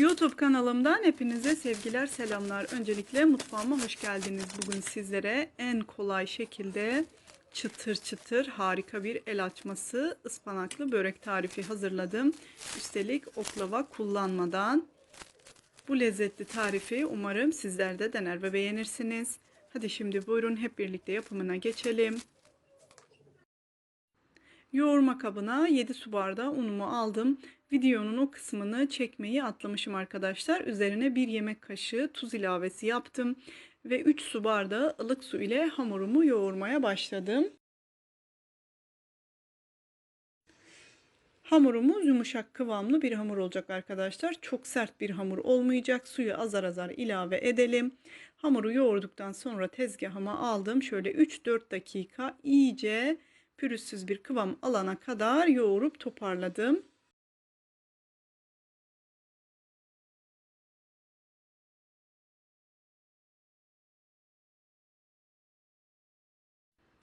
YouTube kanalımdan hepinize sevgiler, selamlar. Öncelikle mutfağıma hoş geldiniz. Bugün sizlere en kolay şekilde çıtır çıtır harika bir el açması ıspanaklı börek tarifi hazırladım. Üstelik oklava kullanmadan. Bu lezzetli tarifi umarım sizler de dener ve beğenirsiniz. Hadi şimdi buyurun hep birlikte yapımına geçelim. Yoğurma kabına 7 su bardağı unumu aldım. Videonun o kısmını çekmeyi atlamışım arkadaşlar. Üzerine 1 yemek kaşığı tuz ilavesi yaptım. Ve 3 su bardağı ılık su ile hamurumu yoğurmaya başladım. Hamurumuz yumuşak kıvamlı bir hamur olacak arkadaşlar. Çok sert bir hamur olmayacak. Suyu azar azar ilave edelim. Hamuru yoğurduktan sonra tezgahıma aldım. Şöyle 3-4 dakika iyice pürüzsüz bir kıvam alana kadar yoğurup toparladım.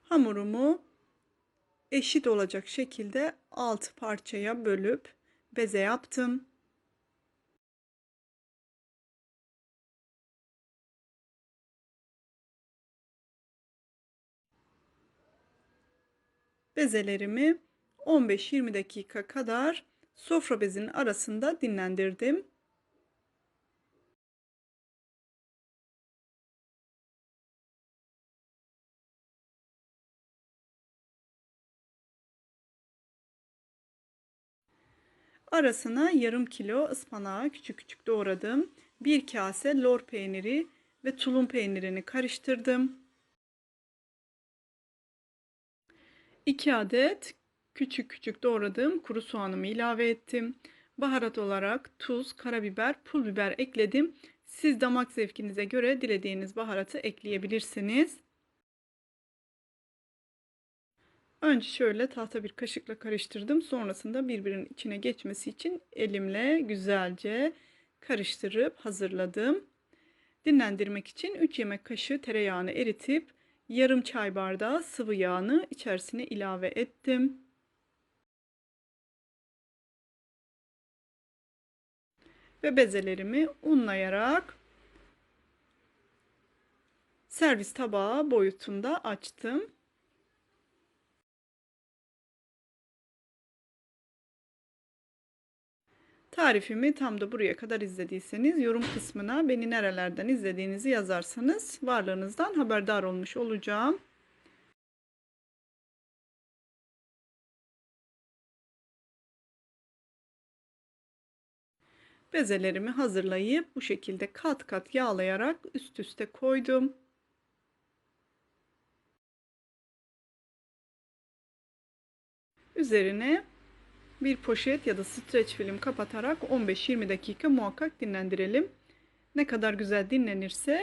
Hamurumu eşit olacak şekilde alt parçaya bölüp beze yaptım. Bezelerimi 15-20 dakika kadar sofra bezinin arasında dinlendirdim. Arasına yarım kilo ıspanağı küçük küçük doğradım. Bir kase lor peyniri ve tulum peynirini karıştırdım. 2 adet küçük küçük doğradığım kuru soğanımı ilave ettim. Baharat olarak tuz, karabiber, pul biber ekledim. Siz damak zevkinize göre dilediğiniz baharatı ekleyebilirsiniz. Önce şöyle tahta bir kaşıkla karıştırdım. Sonrasında birbirinin içine geçmesi için elimle güzelce karıştırıp hazırladım. Dinlendirmek için 3 yemek kaşığı tereyağını eritip yarım çay bardağı sıvı yağını içerisine ilave ettim. Ve bezelerimi unlayarak servis tabağı boyutunda açtım. Tarifimi tam da buraya kadar izlediyseniz yorum kısmına beni nerelerden izlediğinizi yazarsanız varlığınızdan haberdar olmuş olacağım. Bezelerimi hazırlayıp bu şekilde kat kat yağlayarak üst üste koydum. Üzerine bir poşet ya da streç film kapatarak 15-20 dakika muhakkak dinlendirelim. Ne kadar güzel dinlenirse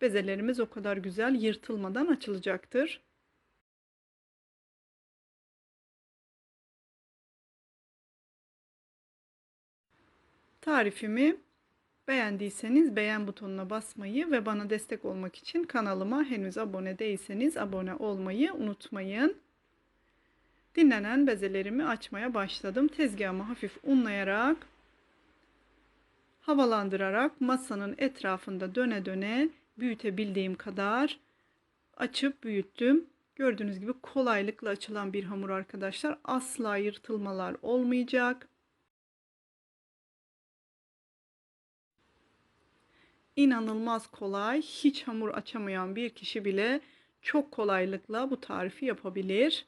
bezelerimiz o kadar güzel yırtılmadan açılacaktır. Tarifimi beğendiyseniz beğen butonuna basmayı ve bana destek olmak için kanalıma henüz abone değilseniz abone olmayı unutmayın. Dinlenen bezelerimi açmaya başladım. Tezgahımı hafif unlayarak, havalandırarak masanın etrafında döne döne büyütebildiğim kadar açıp büyüttüm. Gördüğünüz gibi kolaylıkla açılan bir hamur arkadaşlar. Asla yırtılmalar olmayacak. İnanılmaz kolay. Hiç hamur açamayan bir kişi bile çok kolaylıkla bu tarifi yapabilir.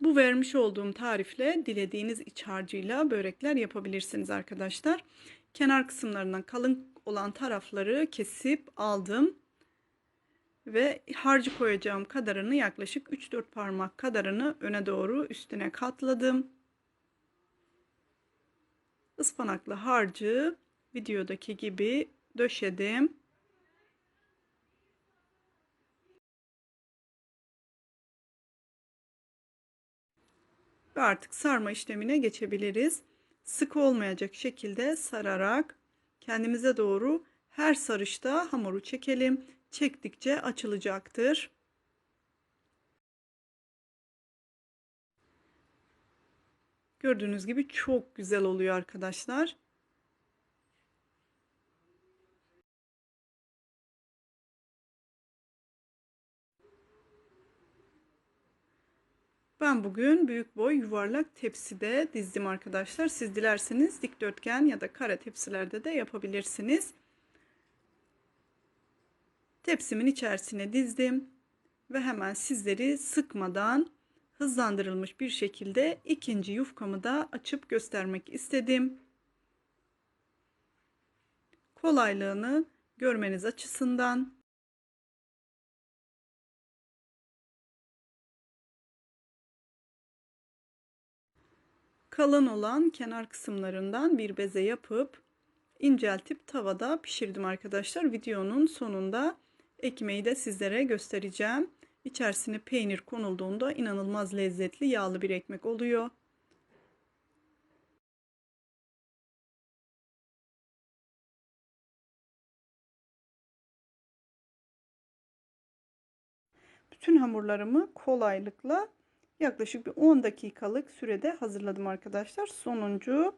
Bu vermiş olduğum tarifle dilediğiniz iç harcıyla börekler yapabilirsiniz arkadaşlar. Kenar kısımlarından kalın olan tarafları kesip aldım. Ve harcı koyacağım kadarını yaklaşık 3-4 parmak kadarını öne doğru üstüne katladım. Ispanaklı harcı videodaki gibi döşedim. Ve artık sarma işlemine geçebiliriz. Sık olmayacak şekilde sararak kendimize doğru her sarışta hamuru çekelim. Çektikçe açılacaktır. Gördüğünüz gibi çok güzel oluyor arkadaşlar. Ben bugün büyük boy yuvarlak tepside dizdim arkadaşlar. Siz dilerseniz dikdörtgen ya da kare tepsilerde de yapabilirsiniz. Tepsimin içerisine dizdim ve hemen sizleri sıkmadan hızlandırılmış bir şekilde ikinci yufkamı da açıp göstermek istedim. Kolaylığını görmeniz açısından kalın olan kenar kısımlarından bir beze yapıp inceltip tavada pişirdim arkadaşlar. Videonun sonunda ekmeği de sizlere göstereceğim. İçerisine peynir konulduğunda inanılmaz lezzetli yağlı bir ekmek oluyor. Bütün hamurlarımı kolaylıkla yaklaşık bir 10 dakikalık sürede hazırladım arkadaşlar. Sonuncu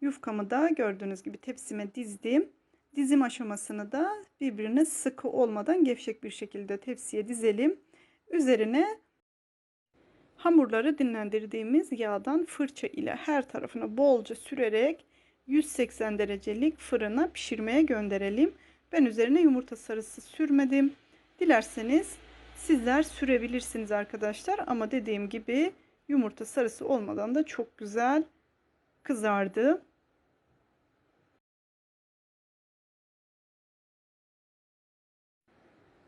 yufkamı da gördüğünüz gibi tepsime dizdim. Dizim aşamasını da birbirine sıkı olmadan gevşek bir şekilde tepsiye dizelim. Üzerine hamurları dinlendirdiğimiz yağdan fırça ile her tarafına bolca sürerek 180 derecelik fırına pişirmeye gönderelim. Ben üzerine yumurta sarısı sürmedim. Dilerseniz sizler sürebilirsiniz arkadaşlar ama dediğim gibi yumurta sarısı olmadan da çok güzel kızardı.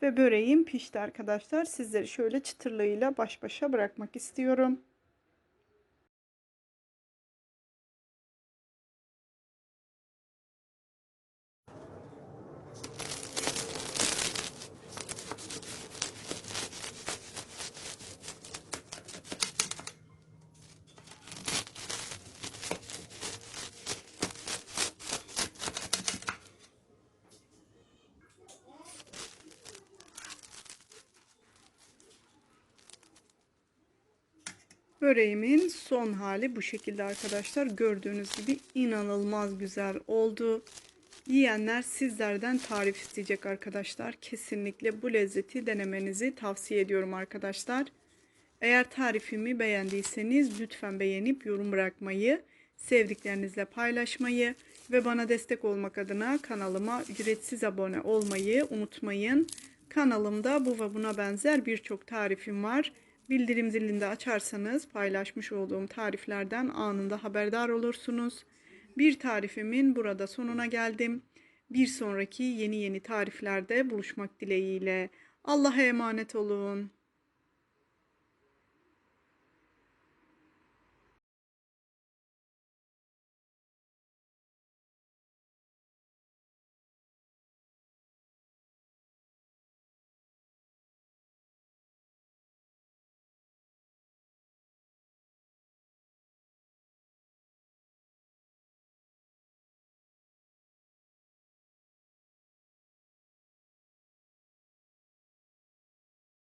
Ve böreğim pişti arkadaşlar. Sizleri şöyle çıtırlığıyla baş başa bırakmak istiyorum. Böreğimin son hali bu şekilde arkadaşlar. Gördüğünüz gibi inanılmaz güzel oldu. Yiyenler sizlerden tarif isteyecek arkadaşlar. Kesinlikle bu lezzeti denemenizi tavsiye ediyorum arkadaşlar. Eğer tarifimi beğendiyseniz lütfen beğenip yorum bırakmayı, sevdiklerinizle paylaşmayı ve bana destek olmak adına kanalıma ücretsiz abone olmayı unutmayın. Kanalımda bu ve buna benzer birçok tarifim var. Bildirim zilini de açarsanız paylaşmış olduğum tariflerden anında haberdar olursunuz. Bir tarifimin burada sonuna geldim. Bir sonraki yeni yeni tariflerde buluşmak dileğiyle. Allah'a emanet olun.